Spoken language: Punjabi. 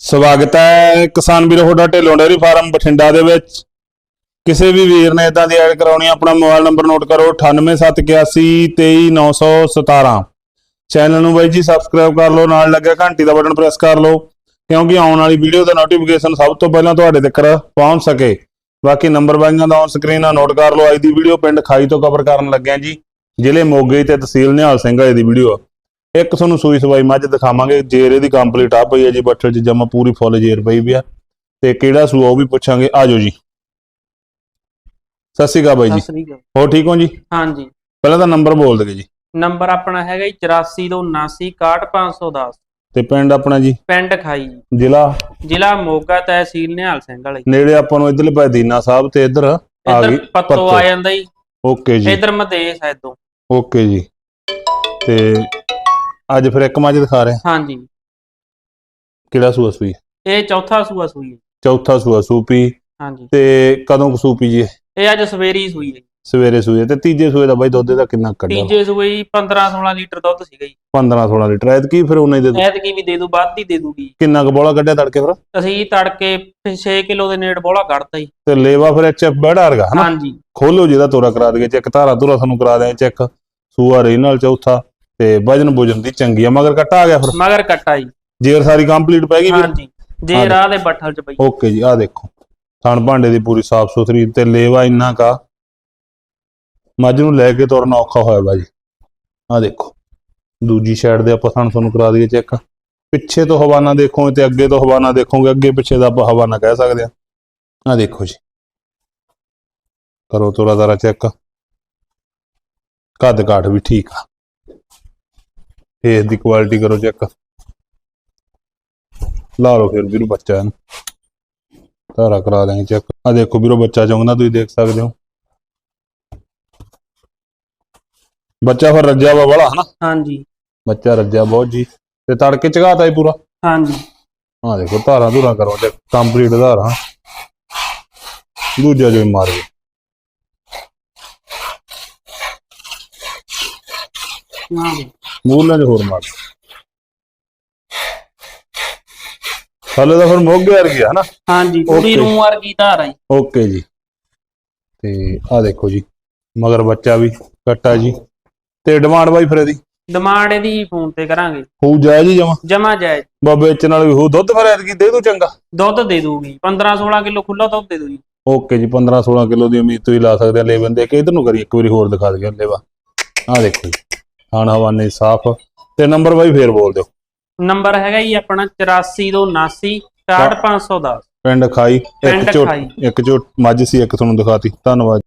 ਸਵਾਗਤ ਹੈ ਕਿਸਾਨ ਵੀਰੋ, ਤੁਹਾਡਾ ਢਿੱਲੋਂ ਡੇਅਰੀ ਫਾਰਮ ਬਠਿੰਡਾ ਦੇ ਵਿੱਚ। ਕਿਸੇ ਵੀ ਵੀਰ ਨੇ ਇਦਾਂ ਦੀ ਐਡ ਕਰਾਉਣੀ ਆਪਣਾ ਮੋਬਾਈਲ ਨੰਬਰ ਨੋਟ ਕਰੋ 9871823917 ਚੈਨਲ ਨੂੰ ਬਾਈ ਜੀ ਸਬਸਕ੍ਰਾਈਬ ਕਰ ਲਓ, ਨਾਲ ਲੱਗਿਆ ਘੰਟੀ ਦਾ ਬਟਨ ਪ੍ਰੈਸ ਕਰ ਲਓ, ਕਿਉਂਕਿ ਆਉਣ ਵਾਲੀ ਵੀਡੀਓ ਦਾ ਨੋਟੀਫਿਕੇਸ਼ਨ ਸਭ ਤੋਂ ਪਹਿਲਾਂ ਤੁਹਾਡੇ ਤੱਕ ਪਹੁੰਚ ਸਕੇ। ਬਾਕੀ ਨੰਬਰ ਬਾਈਆਂ ਦਾ ਔਨ ਸਕਰੀਨ ਆ ਨੋਟ ਕਰ ਲਓ, ਅੱਜ ਦੀ ਵੀਡੀਓ ਪਿੰਡ ਖਾਈ ਤੋਂ ਕਵਰ ਕਰਨ ਲੱਗਿਆ ਜੀ, ਜ਼ਿਲ੍ਹੇ ਮੋਗੇ ਤੇ ਤਹਿਸੀਲ ਨਿਹਾਲ ਸਿੰਘ ਵਾਲੇ ਦੀ ਵੀਡੀਓ ਆ। ਇੱਕ ਤੁਹਾਨੂੰ ਸੂਈ ਸਵਾਈ ਮੱਝ ਦਿਖਾਵਾਂਗੇ ਜੇਰ ਇਹਦੀ ਕੰਪਲੀਟ ਆ ਪਈ ਹੈ ਜੀ ਬੱਠਲ 'ਚ ਜਮਾ ਪੂਰੀ ਫੁੱਲ ਜੇਰ ਪਈ ਵੀ ਆ। ਤੇ ਕਿਹੜਾ ਸੂਆ ਉਹ ਵੀ ਪੁੱਛਾਂਗੇ ਆਜੋ ਜੀ। ਸਤਿ ਸ਼੍ਰੀ ਅਕਾਲ ਬਾਈ ਜੀ। ਹੋਰ ਠੀਕ ਹੋ ਜੀ? ਹਾਂਜੀ। ਪਹਿਲਾਂ ਤਾਂ ਨੰਬਰ ਬੋਲ ਦਿਓ ਜੀ। ਨੰਬਰ ਆਪਣਾ ਹੈਗਾ ਜੀ 84 ਤੋਂ 79 61510 ਤੇ ਪਿੰਡ ਆਪਣਾ ਜੀ? ਪਿੰਡ ਖਾਈ ਜ਼ਿਲ੍ਹਾ? ਜ਼ਿਲ੍ਹਾ ਮੋਗਾ ਤਹਿਸੀਲ ਨਿਹਾਲ ਸਿੰਘ ਵਾਲੇ ਨੇੜੇ ਆਪਾਂ ਨੂੰ ਇਧਰਲੇ ਪਾਸੇ ਦੀਨਾ ਸਾਹਿਬ ਤੇ ਇਧਰ ਆ ਗਈ ਪੱਤੋ। ਆ ਜਾਂਦਾ ਜੀ। ਓਕੇ ਜੀ। ਇੱਧਰ ਹੈ ਤੋਂ ਓਕੇ ਜੀ। ਤੇ ਅੱਜ ਫਿਰ ਇੱਕ ਮੱਝ ਦਿਖਾ ਰਹੇ। ਹਾਂਜੀ। ਕਿਹੜਾ ਸੂਆ ਸੂਈ? ਇਹ ਚੌਥਾ ਸੂਆ ਸੂਈ ਹੈ। ਚੌਥਾ ਸੂਆ ਸੂਪੀ ਹਾਂਜੀ। ਤੇ ਕਦੋਂ ਕੁ ਸੂਪੀ ਜੀ ਇਹ? ਅੱਜ ਸਵੇਰੀ ਹੀ ਸੂਈ ਹੈ। ਸਵੇਰੇ ਸੂਏ ਤੇ ਤੀਜੇ ਸੂਏ ਦਾ ਬਾਈ ਦੁੱਧ ਦਾ ਕਿੰਨਾ ਕੱਢਿਆ? ਤੀਜੇ ਸੂਏ ਹੀ 15 16 ਲੀਟਰ ਦੁੱਧ ਸੀਗਾ ਜੀ। 15 16 ਲੀਟਰ। ਐਤਕੀ ਫਿਰ ਉਹਨਾਂ ਦੇ ਦੂ ਐਤਕੀ ਵੀ ਦੇ ਦੂ ਵੱਧ ਹੀ ਦੇ ਦੂਗੀ। ਕਿੰਨਾ ਕੁ ਬੋਲਾ ਕੱਢਿਆ ਤੜਕੇ ਫਿਰ? ਅਸੀਂ ਤੜਕੇ 6 ਕਿਲੋ ਦੇ ਨੇੜ ਬੋਲਾ ਕੱਢਤਾ ਜੀ। ਤੇ ਲੇਵਾ ਫਿਰ ਐਚਐਫ ਬੜਾ ਰਗਾ ਹਨਾ? ਹਾਂਜੀ। ਖੋਲੋ ਜਿਹਦਾ ਤੋਰਾ ਕਰਾ ਦਈਏ ਚੈੱਕ ਧਾਰਾ ਧੁਰਾ ਤੁਹਾਨੂੰ ਕਰਾ ਦਿਆਂ ਚੈੱਕ। ਸੂਆ ਰਹੀ ਨਾਲ ਚੌਥਾ। ਤੇ ਵਜਨ ਬੁਜਨ ਦੀ ਚੰਗੀ ਆ ਮਗਰ ਕੱਟਾ ਆ ਗਿਆ ਫਿਰ। ਮਗਰ ਕੱਟਾ ਜੀ। ਜੇਰ ਸਾਰੀ ਕੰਪਲੀਟ ਪੈ ਗਈ ਵੀਰ ਹਾਂਜੀ ਜੇ ਰਾਹ ਦੇ ਬੱਠਲ ਚ ਪਈ। ਓਕੇ ਜੀ ਆ ਦੇਖੋ। ਥਣ ਭਾਂਡੇ ਦੀ ਪੂਰੀ ਸਾਫ਼ ਸੁਥਰੀ ਤੇ ਲੇਵਾ ਇੰਨਾ ਕਾ। ਮੱਝ ਨੂੰ ਲੈ ਕੇ ਤੁਰਨਾ ਔਖਾ ਹੋਇਆ ਬਾਜੀ ਆ ਦੇਖੋ ਦੂਜੀ ਸਾਈਡ ਦੇ ਆਪਾਂ ਥਣ ਤੁਹਾਨੂੰ ਕਰਾ ਦਈਏ ਚੈੱਕ ਪਿੱਛੇ ਤੋਂ ਹਵਾਨਾ ਦੇਖੋਗੇ ਤੇ ਅੱਗੇ ਤੋਂ ਹਵਾਨਾ ਦੇਖੋਗੇ ਅੱਗੇ ਪਿੱਛੇ ਦਾ ਆਪਾਂ ਹਵਾਨਾ ਕਹਿ ਸਕਦੇ ਆ ਆ ਦੇਖੋ ਜੀ। ਕਰੋ ਤੋਰਾ ਜ਼ਰਾ ਚੈੱਕ ਕੱਦ ਕਾਠ ਵੀ ਠੀਕ ਆ। ਫੇਸ ਦੀ ਕੁਆਲਿਟੀ ਕਰੋ ਚੈੱਕ ਲਾ ਲਓ ਫਿਰ ਵੀਰੂ ਬੱਚਾ ਇਹਨੂੰ। ਧਾਰਾ ਕਰਾ ਦਾਂਗੇ ਚੈੱਕ ਆ ਦੇਖੋ ਵੀਰੋ ਬੱਚਾ ਚੌਂਦਾ ਤੁਸੀਂ ਦੇਖ ਸਕਦੇ ਹੋ। ਬੱਚਾ ਫਿਰ ਰੱਜਿਆ ਵਾ ਬੜਾ ਹਨਾ? ਹਾਂਜੀ। ਬੱਚਾ ਰੱਜਿਆ ਬਹੁਤ ਜੀ। ਤੇ ਤੜਕੇ ਚਗਾਤਾ ਹੀ ਪੂਰਾ? ਹਾਂਜੀ। ਆ ਦੇਖੋ ਧਾਰਾ ਧੂਰਾ ਕਰੋ ਤੇ ਕੰਪਲੀਟ ਧਾਰਾ। ਦੂਜਾ ਜੋ ਮਾਰ ਗਿਆ। ਹਾਂ। ਮੂਲਾਂ 'ਚ ਹੋਰ ਮਾਰ। ਹਲੇ ਤਾਂ ਫਿਰ ਮੁੱਗ ਗਿਆ ਗਿਆ ਹਨਾ? ਹਾਂਜੀ ਪੂਰੀ Okay. ਰੂਮ ਵਰਗੀ ਧਾਰ ਆਈ ਓਕੇ ਜੀ। ਤੇ ਆ ਦੇਖੋ ਜੀ ਮਗਰ ਬੱਚਾ ਵੀ ਕੱਟਾ ਜੀ। ਤੇ ਡਿਮਾਂਡ ਬਾਈ ਫਿਰ ਇਹਦੀ? ਡਿਮਾਂਡ ਇਹਦੀ ਫੋਨ ਤੇ ਕਰਾਂਗੇ। ਹੋ ਜਾਏ ਜੀ ਜਮਾ? ਜਮਾ ਜਾਇਜ਼। ਬਾਬੇ ਵੇਚਣ ਨਾਲ ਵੀ ਹੋ ਦੁੱਧ ਫਿਰ ਐਤਕੀ ਦੇ ਦੂ ਚੰਗਾ? ਦੁੱਧ ਦੇ ਦੂਗੀ। 15 16 ਕਿਲੋ ਖੁੱਲਾ ਦੁੱਧ ਦੇ ਦੂਗੀ। ਓਕੇ ਜੀ 15 16 ਕਿਲੋ ਦੀ ਉਮੀਦ ਤੁਸੀਂ ਲਾ ਸਕਦੇ ਆ ਲੈ ਬੰਦੇ ਕਿ ਇਧਰ ਨੂੰ ਕਰੀ ਇੱਕ ਵਾਰੀ ਹੋਰ ਦਿਖਾ ਦਈਏ ਲੈਵਾ। ਆ ਦੇਖੋ ਜੀ। ਖਾਣ ਹਵਾਨੇ ਸਾਫ਼। ਤੇ ਨੰਬਰ ਬਾਈ ਫੇਰ ਬੋਲ ਦਿਓ। ਨੰਬਰ ਹੈਗਾ ਜੀ ਆਪਣਾ 84 ਤੋਂ 79 61510 ਪਿੰਡ ਖਾਈ ਇੱਕ ਝੋਟ। ਇੱਕ ਝੋਟ ਮੱਝ ਸੀ ਇੱਕ ਤੁਹਾਨੂੰ ਦਿਖਾਤੀ। ਧੰਨਵਾਦ।